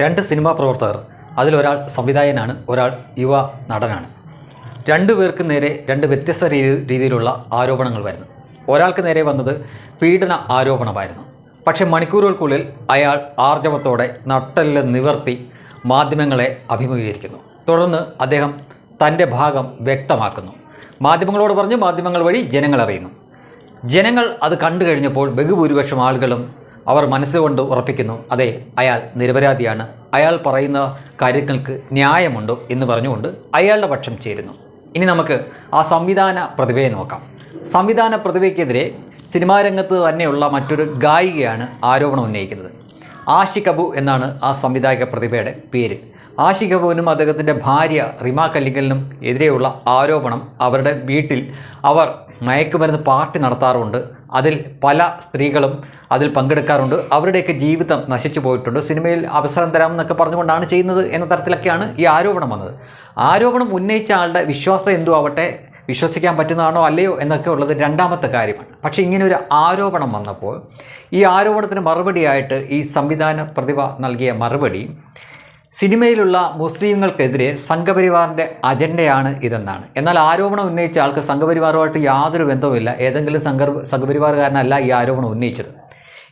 രണ്ട് സിനിമാ പ്രവർത്തകർ. അതിലൊരാൾ സംവിധായകനാണ് ഒരാൾ യുവ നടനാണ്. രണ്ടു പേർക്ക് നേരെ രണ്ട് വ്യത്യസ്ത രീതി രീതിയിലുള്ള ആരോപണങ്ങൾ വരുന്നു. ഒരാൾക്ക് നേരെ വന്നത് പീഡന ആരോപണമായിരുന്നു. പക്ഷേ മണിക്കൂറുകൾക്കുള്ളിൽ അയാൾ ആർജവത്തോടെ നട്ടലിൽ നിവർത്തി മാധ്യമങ്ങളെ അഭിമുഖീകരിക്കുന്നു. തുടർന്ന് അദ്ദേഹം തന്റെ ഭാഗം വ്യക്തമാക്കുന്നു. മാധ്യമങ്ങളോട് പറഞ്ഞ് മാധ്യമങ്ങൾ വഴി ജനങ്ങൾ അറിയുന്നു ജനങ്ങൾ അത് കണ്ടു കഴിഞ്ഞപ്പോൾ ബഹുഭൂരിപക്ഷം ആളുകളും അവർ മനസ്സുകൊണ്ട് ഉറപ്പിക്കുന്നു. അതെ അയാൾ നിരപരാധിയാണ്. അയാൾ പറയുന്ന കാര്യങ്ങൾക്ക് ന്യായമുണ്ട് എന്ന് പറഞ്ഞുകൊണ്ട് അയാളുടെ പക്ഷം ചേരുന്നു. ഇനി നമുക്ക് ആ സംവിധാന പ്രതിഭയെ നോക്കാം. സംവിധാന പ്രതിഭയ്ക്കെതിരെ സിനിമാ രംഗത്ത് തന്നെയുള്ള മറ്റൊരു ഗായികയാണ് ആരോപണം ഉന്നയിക്കുന്നത്. ആഷി കബു എന്നാണ് ആ സംവിധായക പ്രതിഭയുടെ പേര്. ആഷി കപൂറിനും അദ്ദേഹത്തിന്റെ ഭാര്യ റിമ കല്ലിങ്കലിനും എതിരെയുള്ള ആരോപണം അവരുടെ വീട്ടിൽ അവർ മയക്കുമരുന്ന് പാർട്ടി നടത്താറുണ്ട്. അതിൽ പല സ്ത്രീകളും അതിൽ പങ്കെടുക്കാറുണ്ട്. അവരുടെയൊക്കെ ജീവിതം നശിച്ചു പോയിട്ടുണ്ട്. സിനിമയിൽ അവസരം തരാം എന്നൊക്കെ പറഞ്ഞുകൊണ്ടാണ് ചെയ്യുന്നത് എന്ന തരത്തിലൊക്കെയാണ് ഈ ആരോപണം വന്നത്. ആരോപണം ഉന്നയിച്ച ആളുടെ വിശ്വാസത എന്തോ ആവട്ടെ വിശ്വസിക്കാൻ പറ്റുന്നതാണോ അല്ലയോ എന്നൊക്കെ ഉള്ളത് രണ്ടാമത്തെ കാര്യമാണ്. പക്ഷേ ഇങ്ങനെ ഒരു ആരോപണം വന്നപ്പോൾ ഈ ആരോപണത്തിന് മറുപടിയായിട്ട് ഈ സംവിധാന പ്രതിഭ നൽകിയ മറുപടി സിനിമയിലുള്ള മുസ്ലിങ്ങൾക്കെതിരെ സംഘപരിവാറിന്റെ അജണ്ടയാണ് ഇതെന്നാണ്. എന്നാൽ ആരോപണം ഉന്നയിച്ച ആൾക്ക് സംഘപരിവാറുമായിട്ട് യാതൊരു ബന്ധവുമില്ല. ഏതെങ്കിലും സംഘ സംഘപരിവാറുകാരനല്ല ഈ ആരോപണം ഉന്നയിച്ചത്.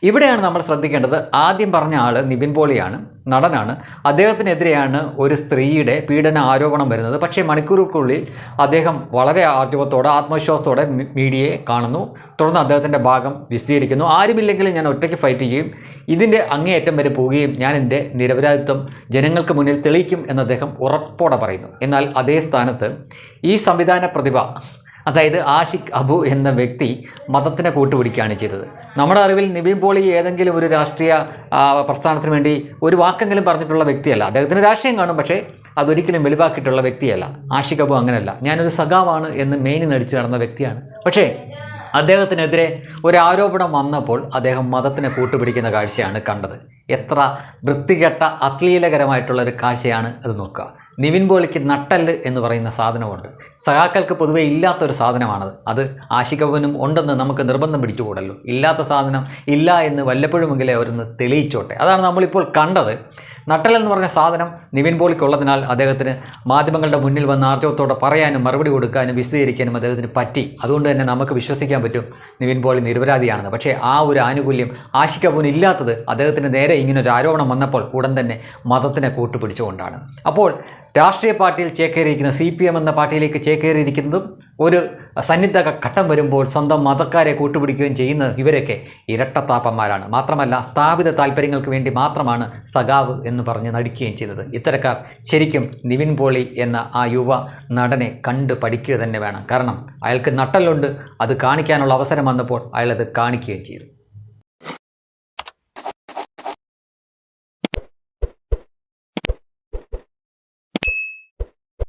ഇവിടെയാണ് നമ്മൾ ശ്രദ്ധിക്കേണ്ടത്. ആദ്യം പറഞ്ഞ ആൾ നിബിൻ പോളിയാണ് നടനാണ്. അദ്ദേഹത്തിനെതിരെയാണ് ഒരു സ്ത്രീയുടെ പീഡന ആരോപണം വരുന്നത്. പക്ഷേ മണിക്കൂറുകൾക്കുള്ളിൽ അദ്ദേഹം വളരെ ആർജവത്തോടെ ആത്മവിശ്വാസത്തോടെ മീഡിയയെ കാണുന്നു. തുടർന്ന് അദ്ദേഹത്തിന്റെ ഭാഗം വിശദീകരിക്കുന്നു. ആരുമില്ലെങ്കിലും ഞാൻ ഒറ്റയ്ക്ക് ഫൈറ്റ് ചെയ്യും ഇതിന്റെ അങ്ങേയറ്റം വരെ പോവുകയും ഞാൻ എന്റെ നിരപരാധിത്വം ജനങ്ങൾക്ക് മുന്നിൽ തെളിയിക്കും എന്ന് അദ്ദേഹം ഉറപ്പോടെ പറയുന്നു. എന്നാൽ അതേ സ്ഥാനത്ത് ഈ സംവിധാന പ്രതിഭ അതായത് ആഷിഖ് അബു എന്ന വ്യക്തി മതത്തിനെ കൂട്ടുപിടിക്കുകയാണ് ചെയ്തത്. നമ്മുടെ അറിവിൽ നിവിൻ പോളി ഏതെങ്കിലും ഒരു രാഷ്ട്രീയ പ്രസ്ഥാനത്തിന് വേണ്ടി ഒരു വാക്കെങ്കിലും പറഞ്ഞിട്ടുള്ള വ്യക്തിയല്ല. അദ്ദേഹത്തിന് രാഷ്ട്രീയം കാണും പക്ഷേ അതൊരിക്കലും വെളിവാക്കിയിട്ടുള്ള വ്യക്തിയല്ല. ആഷിഖ് അബു അങ്ങനെയല്ല. ഞാനൊരു സഖാവാണ് എന്ന് മെയിൻ നടിച്ച് നടന്ന വ്യക്തിയാണ്. പക്ഷേ അദ്ദേഹത്തിനെതിരെ ഒരു ആരോപണം വന്നപ്പോൾ അദ്ദേഹം മതത്തിനെ കൂട്ടുപിടിക്കുന്ന കാഴ്ചയാണ് കണ്ടത്. എത്ര വൃത്തികെട്ട അശ്ലീലകരമായിട്ടുള്ള ഒരു കാഴ്ചയാണ് അത് നോക്കുക. നിവിൻ പോളിക്ക് നട്ടൽ എന്ന് പറയുന്ന സാധനമുണ്ട്. സഖാക്കൾക്ക് പൊതുവെ ഇല്ലാത്തൊരു സാധനമാണത്. അത് ആശികവനും ഉണ്ടെന്ന് നമുക്ക് നിർബന്ധം പിടിച്ചുകൂടല്ലോ. ഇല്ലാത്ത സാധനം ഇല്ല എന്ന് വല്ലപ്പോഴുമെങ്കിലേ അവരൊന്ന് തെളിയിച്ചോട്ടെ. അതാണ് നമ്മളിപ്പോൾ കണ്ടത്. നട്ടൽ എന്ന് പറഞ്ഞ സാധനം നിവിൻ പോളിക്കുള്ളതിനാൽ അദ്ദേഹത്തിന് മാധ്യമങ്ങളുടെ മുന്നിൽ വന്ന് ആർജവത്തോടെ പറയാനും മറുപടി കൊടുക്കാനും വിശദീകരിക്കാനും അദ്ദേഹത്തിന് പറ്റി. അതുകൊണ്ട് തന്നെ നമുക്ക് വിശ്വസിക്കാൻ പറ്റും നിവിൻ പോളി നിരപരാധിയാണെന്ന്. പക്ഷേ ആ ഒരു ആനുകൂല്യം ആശിക്കപ്പൂന് ഇല്ലാത്തത് അദ്ദേഹത്തിന് നേരെ ഇങ്ങനൊരു ആരോപണം വന്നപ്പോൾ ഉടൻ തന്നെ മതത്തിനെ കൂട്ടുപിടിച്ചുകൊണ്ടാണ്. അപ്പോൾ രാഷ്ട്രീയ പാർട്ടിയിൽ ചേക്കേറിയിരിക്കുന്ന സി പി എം എന്ന പാർട്ടിയിലേക്ക് ചേക്കേറിയിരിക്കുന്നതും ഒരു സന്നിധ ഘട്ടം വരുമ്പോൾ സ്വന്തം മതക്കാരെ കൂട്ടുപിടിക്കുകയും ചെയ്യുന്ന ഇവരൊക്കെ ഇരട്ടത്താപ്പന്മാരാണ്. മാത്രമല്ല സ്ഥാപിത താല്പര്യങ്ങൾക്ക് വേണ്ടി മാത്രമാണ് സഖാവ് എന്ന് പറഞ്ഞ് നടിക്കുകയും ചെയ്തത്. ഇത്തരക്കാർ ശരിക്കും നിവിൻ പോളി എന്ന ആ യുവ നടനെ കണ്ട് പഠിക്കുക തന്നെ വേണം. കാരണം അയാൾക്ക് നട്ടലുണ്ട് അത് കാണിക്കാനുള്ള അവസരം വന്നപ്പോൾ അയാളത് കാണിക്കുകയും ചെയ്തു.